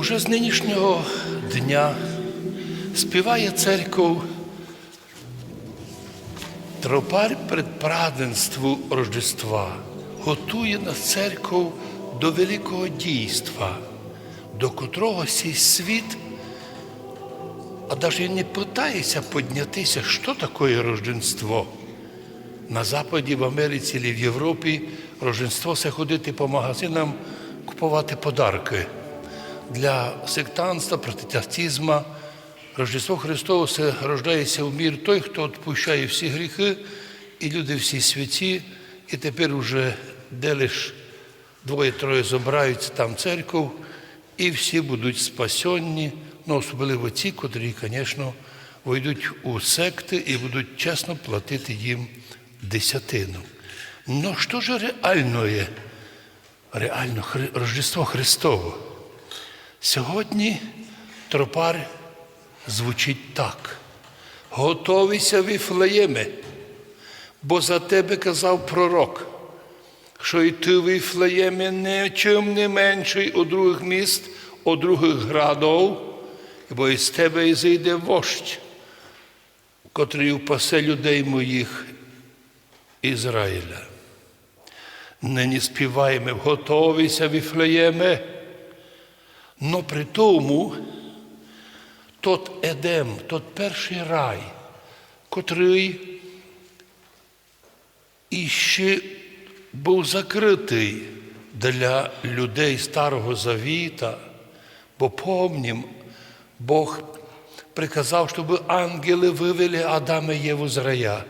Уже з нинішнього дня співає церков тропар предпраденству Рождества, готує нас церков до великого дійства, до котрого сій світ, а навіть не питається піднятися, що таке Рождество. На Западі, в Америці чи в Європі Рождество це ходити по магазинам, купувати подарки. Для сектанства, протестантизму Рождество Христово це рождається в мір той, хто відпущає всі гріхи, і люди всі святі, і тепер уже де лиш двоє-троє збираються там церков, і всі будуть спасенні, ну особливо ті, котрі, звісно, войдуть у секти і будуть чесно платити їм десятину. Ну що ж реально є? Реально Рождество Христово. Сьогодні тропар звучить так. Готовися Віфлеєме, бо за тебе казав пророк, що і ти Віфлеєме нічим не менший у других міст, у других градов, бо із тебе і зійде вождь, котрий упасе людей моїх Ізраїля. Нині співаємо, готовися Віфлеєме, но при тому тот Едем, тот перший рай, котрий іще був закритий для людей Старого Завіта, бо помнім, Бог приказав, щоб ангели вивели Адама і Єву з рая,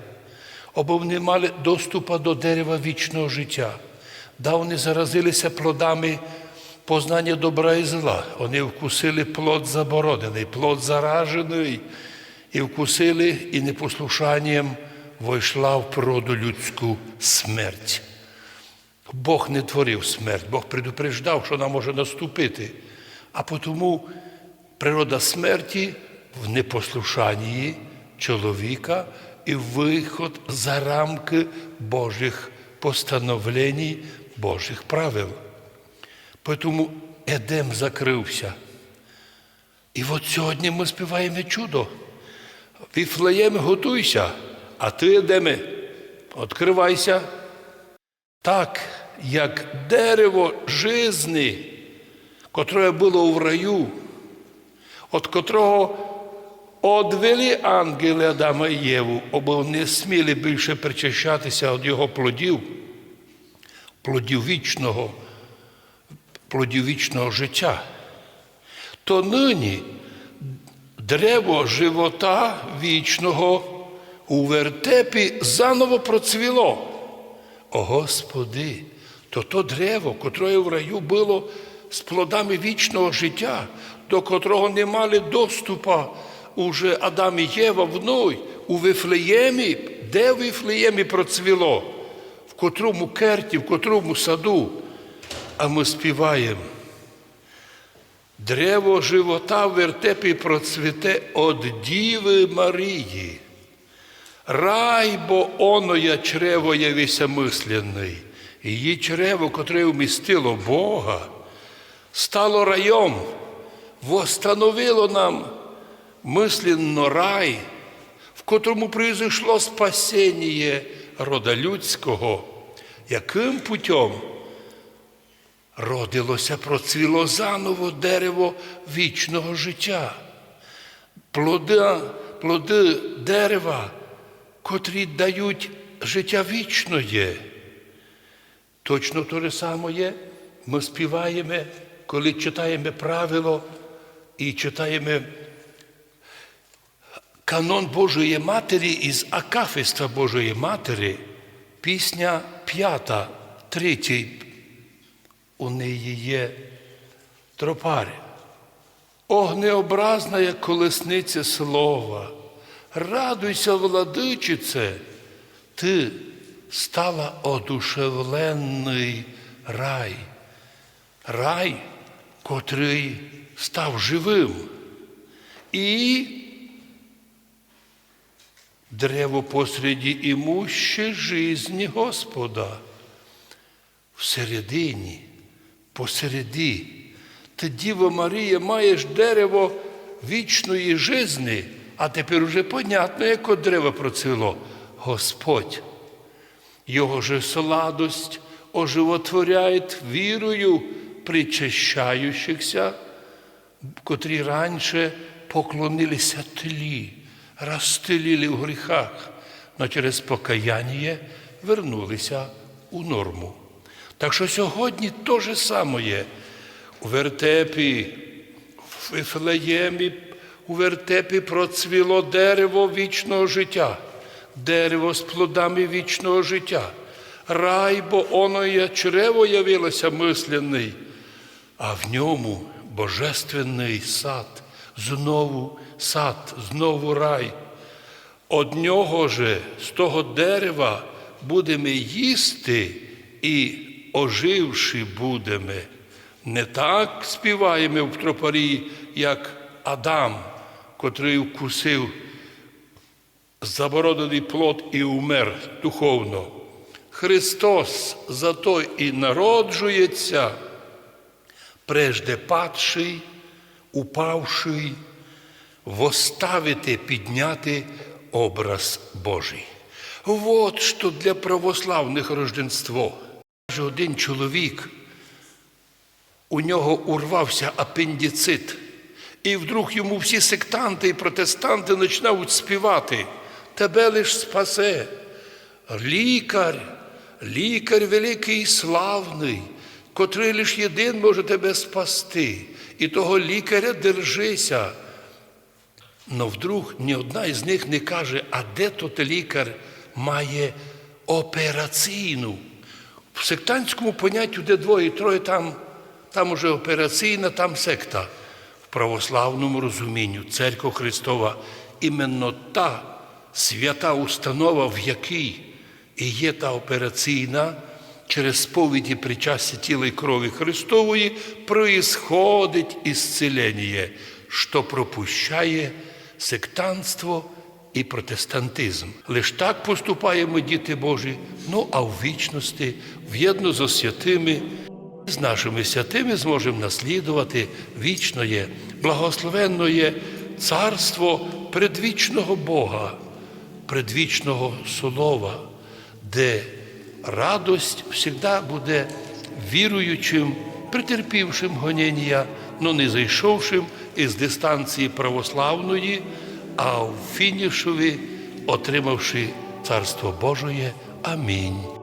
аби вони мали доступу до дерева вічного життя. Да вони заразилися плодами познання добра і зла. Вони вкусили плод заборонений, плод заражений, і вкусили, і непослушанням войшла в природу людську смерть. Бог не творив смерть, Бог предупреждав, що вона може наступити. А тому природа смерті в непослушанні чоловіка і виход за рамки Божих постановлень, Божих правил. Тому Едем закрився. І от сьогодні ми співаємо чудо. Віфлеєм, готуйся, а ти, Едеме, відкривайся. Так, як дерево жизни, котре було в раю, від котрого одвели ангели Адама і Єву, або не сміли більше причащатися від його плодів, плодів вічного, плодів вічного життя, то нині древо живота вічного у вертепі заново процвіло. О Господи, то то древо, котре в раю було з плодами вічного життя, до котрого не мали доступу уже Адам і Єва вной, у Вифлеємі, де в Вифлеємі процвіло, в котрому керті, в котрому саду, а ми співаємо. Древо живота в вертепі процвіте од Діви Марії. Рай, бо оно я чрево явися мисленний. Її чрево, котре вмістило Бога, стало раєм, восстановило нам мисленно рай, в котрому произошло спасіння рода людського, яким путем родилося, процвіло заново дерево вічного життя. Плоди, плоди дерева, котрі дають життя вічне. Точно те ж саме. Ми співаємо, коли читаємо правило і читаємо канон Божої Матері із Акафиста Божої Матері, пісня п'ята, третій. У неї є тропарі. Огнеобразна, як колесниця слова. Радуйся, владичице, ти стала одушевлений рай, рай, котрий став живим. І древо посреди імуще жизни Господа. Всередині, посереди Ти, Діво Марія, маєш дерево вічної жизни, а тепер уже понятно, яке дерево процвіло. Господь. Його же сладость оживотворяет вірою причащаючихся, котрі раніше поклонилися тлі, розстеліли в гріхах, но через покаяння вернулися у норму. Так що сьогодні те же саме у вертепі, в Вифлеємі, у вертепі процвіло дерево вічного життя, дерево з плодами вічного життя. Рай, бо оно є чрево явилося мисленний, а в ньому божественний сад, знову сад, знову рай. Од нього же, з того дерева, будемо їсти і оживши будемо. Не так співаємо в тропарі, як Адам, котрий вкусив заборонений плод і умер духовно. Христос зато і народжується, прежде падший, упавший, воставити, підняти образ Божий. Вот що для православних рожденство. Каже один чоловік, у нього урвався апендицит, і вдруг йому всі сектанти і протестанти починають співати. Тебе лиш спасе. Лікар, лікар великий і славний, котрий лиш єдин може тебе спасти. І того лікаря держися. Но вдруг ні одна із них не каже, а де тут лікар має операційну. В сектантському поняттю, де двоє, троє, там, там уже операційна, там секта. В православному розумінню Церква Христова іменно та свята установа, в якій і є та операційна, через сповіді причастя тіла і крові Христової происходить ісцелення, що пропущає сектантство і протестантизм. Лиш так поступаємо, діти Божі, ну а в вічності, в'єдно зо святими, з нашими святими зможемо наслідувати вічноє, благословенноє царство предвічного Бога, предвічного Слова, де радость завжди буде віруючим, претерпівшим гоніння, но не зайшовшим із дистанції православної, а в фінішові отримавши Царство Божоє. Амінь.